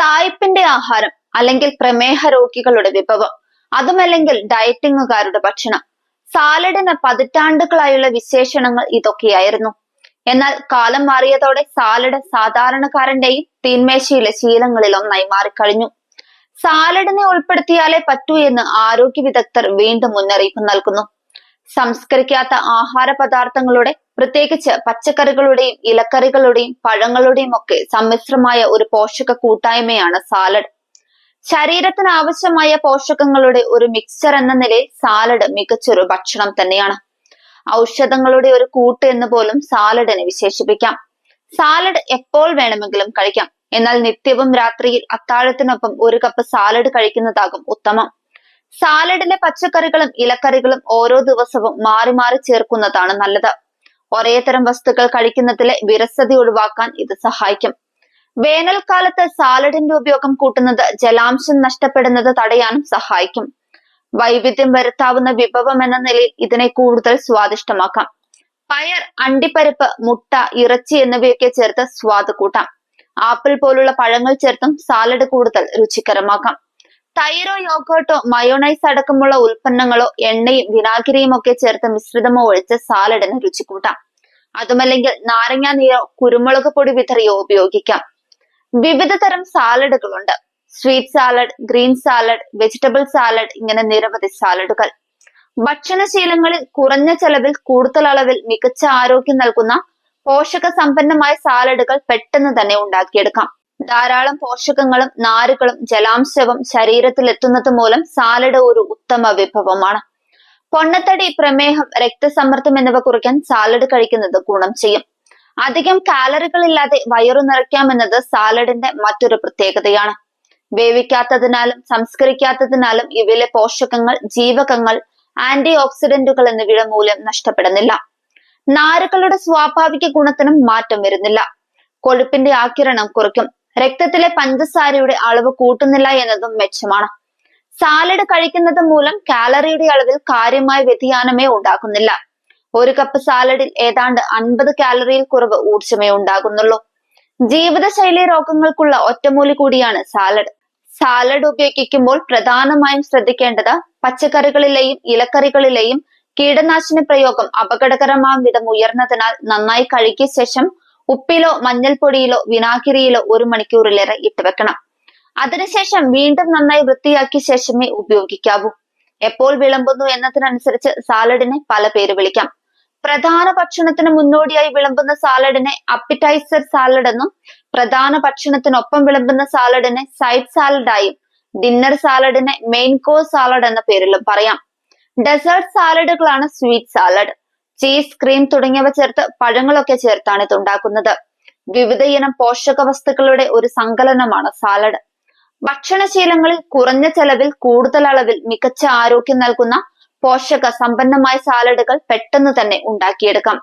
സായിപ്പിന്റെ ആഹാരം അല്ലെങ്കിൽ പ്രമേഹ രോഗികളുടെ വിഭവം. അതുമല്ലെങ്കിൽ ഡയറ്റിങ്ങുകാരുടെ ഭക്ഷണം. സാലഡിന് പതിറ്റാണ്ടുകളായുള്ള വിശേഷണങ്ങൾ ഇതൊക്കെയായിരുന്നു. എന്നാൽ കാലം മാറിയതോടെ സാലഡ് സാധാരണക്കാരന്റെയും തീന്മേശയിലെ ശീലങ്ങളിൽ ഒന്നായി മാറിക്കഴിഞ്ഞു. സാലഡിനെ ഉൾപ്പെടുത്തിയാലേ പറ്റൂ എന്ന് ആരോഗ്യ വിദഗ്ധർ വീണ്ടും മുന്നറിയിപ്പ് നൽകുന്നു. സംസ്കരിക്കാത്ത ആഹാര പദാർത്ഥങ്ങളുടെ പ്രത്യേകിച്ച് പച്ചക്കറികളുടെയും ഇലക്കറികളുടെയും പഴങ്ങളുടെയും ഒക്കെ സമ്മിശ്രമായ ഒരു പോഷക കൂട്ടായ്മയാണ് സാലഡ്. ശരീരത്തിന് ആവശ്യമായ പോഷകങ്ങളുടെ ഒരു മിക്സർ എന്ന നിലയിൽ സാലഡ് മികച്ചൊരു ഭക്ഷണം തന്നെയാണ്. ഔഷധങ്ങളുടെ ഒരു കൂട്ട് എന്ന് പോലും സാലഡിനെ വിശേഷിപ്പിക്കാം. സാലഡ് എപ്പോൾ വേണമെങ്കിലും കഴിക്കാം. എന്നാൽ നിത്യവും രാത്രിയിൽ അത്താഴത്തിനൊപ്പം ഒരു കപ്പ് സാലഡ് കഴിക്കുന്നതാകും ഉത്തമം. സാലഡിലെ പച്ചക്കറികളും ഇലക്കറികളും ഓരോ ദിവസവും മാറി മാറി ചേർക്കുന്നതാണ് നല്ലത്. ഒരേ തരം വസ്തുക്കൾ കഴിക്കുന്നതിലെ വിരസത ഒഴിവാക്കാൻ ഇത് സഹായിക്കും. വേനൽക്കാലത്ത് സാലഡിന്റെ ഉപയോഗം കൂട്ടുന്നത് ജലാംശം നഷ്ടപ്പെടുന്നത് തടയാനും സഹായിക്കും. വൈവിധ്യം വരുത്താവുന്ന വിഭവം എന്ന നിലയിൽ ഇതിനെ കൂടുതൽ സ്വാദിഷ്ടമാക്കാം. പയർ അണ്ടിപ്പരിപ്പ് മുട്ട ഇറച്ചി എന്നിവയൊക്കെ ചേർത്ത് സ്വാദ് കൂട്ടാം. ആപ്പിൾ പോലുള്ള പഴങ്ങൾ ചേർത്തും സാലഡ് കൂടുതൽ രുചികരമാക്കാം. തൈരോ യോഗോട്ടോ മയോണൈസ് അടക്കമുള്ള ഉൽപ്പന്നങ്ങളോ എണ്ണയും വിനാഗിരിയും ഒക്കെ ചേർത്ത് മിശ്രിതമോ ഒഴിച്ച് സാലഡിന് രുചി കൂട്ടാം അതുമല്ലെങ്കിൽ നാരങ്ങ നീരോ കുരുമുളക് പൊടി വിതറിയോ ഉപയോഗിക്കാം. വിവിധ തരം സാലഡുകളുണ്ട് sweet salad green salad vegetable salad ഇങ്ങനെ നിരവധി സാലഡുകൾ ഭക്ഷണശീലങ്ങളിൽ കുറഞ്ഞ ചെലവിൽ കൂടുതൽ അളവിൽ മികച്ച ആരോഗ്യം നൽകുന്ന പോഷക സമ്പന്നമായ സാലഡുകൾ പെട്ടെന്ന് തന്നെ ഉണ്ടാക്കിയെടുക്കാം. ധാരാളം പോഷകങ്ങളും നാരുകളും ജലാംശവും ശരീരത്തിൽ എത്തുന്നത് മൂലം സാലഡ് ഒരു ഉത്തമ വിഭവമാണ്. പൊണ്ണത്തടി പ്രമേഹം രക്തസമ്മർദ്ദം എന്നിവ കുറയ്ക്കാൻ സാലഡ് കഴിക്കുന്നത് ഗുണം ചെയ്യും. അധികം കാലറികൾ ഇല്ലാതെ വയറു നിറയ്ക്കാമെന്നത് സാലഡിന്റെ മറ്റൊരു പ്രത്യേകതയാണ്. വേവിക്കാത്തതിനാലും സംസ്കരിക്കാത്തതിനാലും ഇവയിലെ പോഷകങ്ങൾ ജീവകങ്ങൾ ആന്റി ഓക്സിഡന്റുകൾ എന്നിവയുടെ മൂല്യം നഷ്ടപ്പെടുന്നില്ല. നാരുകളുടെ സ്വാഭാവിക ഗുണത്തിനും മാറ്റം വരുന്നില്ല. കൊഴുപ്പിന്റെ ആകിരണം കുറയ്ക്കും. രക്തത്തിലെ പഞ്ചസാരയുടെ അളവ് കൂട്ടുന്നില്ല എന്നതും മെച്ചമാണ്. സാലഡ് കഴിക്കുന്നത് മൂലം കാലറിയുടെ അളവിൽ കാര്യമായ വ്യതിയാനമേ ഉണ്ടാക്കുന്നില്ല. ഒരു കപ്പ് സാലഡിൽ ഏതാണ്ട് അൻപത് കാലറിയിൽ കുറവ് ഊർജമേ ഉണ്ടാകുന്നുള്ളൂ. ജീവിതശൈലി രോഗങ്ങൾക്കുള്ള ഒറ്റമൂലി കൂടിയാണ് സാലഡ്. സാലഡ് ഉപയോഗിക്കുമ്പോൾ പ്രധാനമായും ശ്രദ്ധിക്കേണ്ടത് പച്ചക്കറികളിലെയും ഇലക്കറികളിലെയും കീടനാശിനി പ്രയോഗം അപകടകരമാം വിധം ഉയർന്നതിനാൽ നന്നായി കഴുകിയ ശേഷം ഉപ്പിലോ മഞ്ഞൾപ്പൊടിയിലോ വിനാഗിരിയിലോ ഒരു മണിക്കൂറിലേറെ ഇട്ട് വെക്കണം. അതിനുശേഷം വീണ്ടും നന്നായി വൃത്തിയാക്കിയ ശേഷമേ ഉപയോഗിക്കാവൂ. എപ്പോൾ വിളമ്പുന്നു എന്നതിനനുസരിച്ച് സാലഡിനെ പല പേര് വിളിക്കാം. പ്രധാന ഭക്ഷണത്തിന് മുന്നോടിയായി വിളമ്പുന്ന സാലഡിനെ അപ്പിറ്റൈസർ സാലഡ് എന്നും പ്രധാന ഭക്ഷണത്തിനൊപ്പം വിളമ്പുന്ന സാലഡിനെ സൈഡ് സാലഡായും ഡിന്നർ സാലഡിനെ മെയിൻ കോഴ്സ് സാലഡ് എന്ന പേരിലും പറയാം. ഡെസേർട്ട് സാലഡുകളാണ് സ്വീറ്റ് സാലഡ്. ചീസ് ക്രീം തുടങ്ങിയവ ചേർത്ത് പഴങ്ങളൊക്കെ ചേർത്താണ് ഇത് ഉണ്ടാക്കുന്നത്. വിവിധ ഇനം പോഷക വസ്തുക്കളുടെ ഒരു സങ്കലനമാണ് സാലഡ്. ഭക്ഷണശീലങ്ങളിൽ കുറഞ്ഞ ചെലവിൽ കൂടുതൽ അളവിൽ മികച്ച ആരോഗ്യം നൽകുന്ന പോഷക സമ്പന്നമായ സാലഡുകൾ പെട്ടെന്ന് തന്നെ ഉണ്ടാക്കിയെടുക്കാം.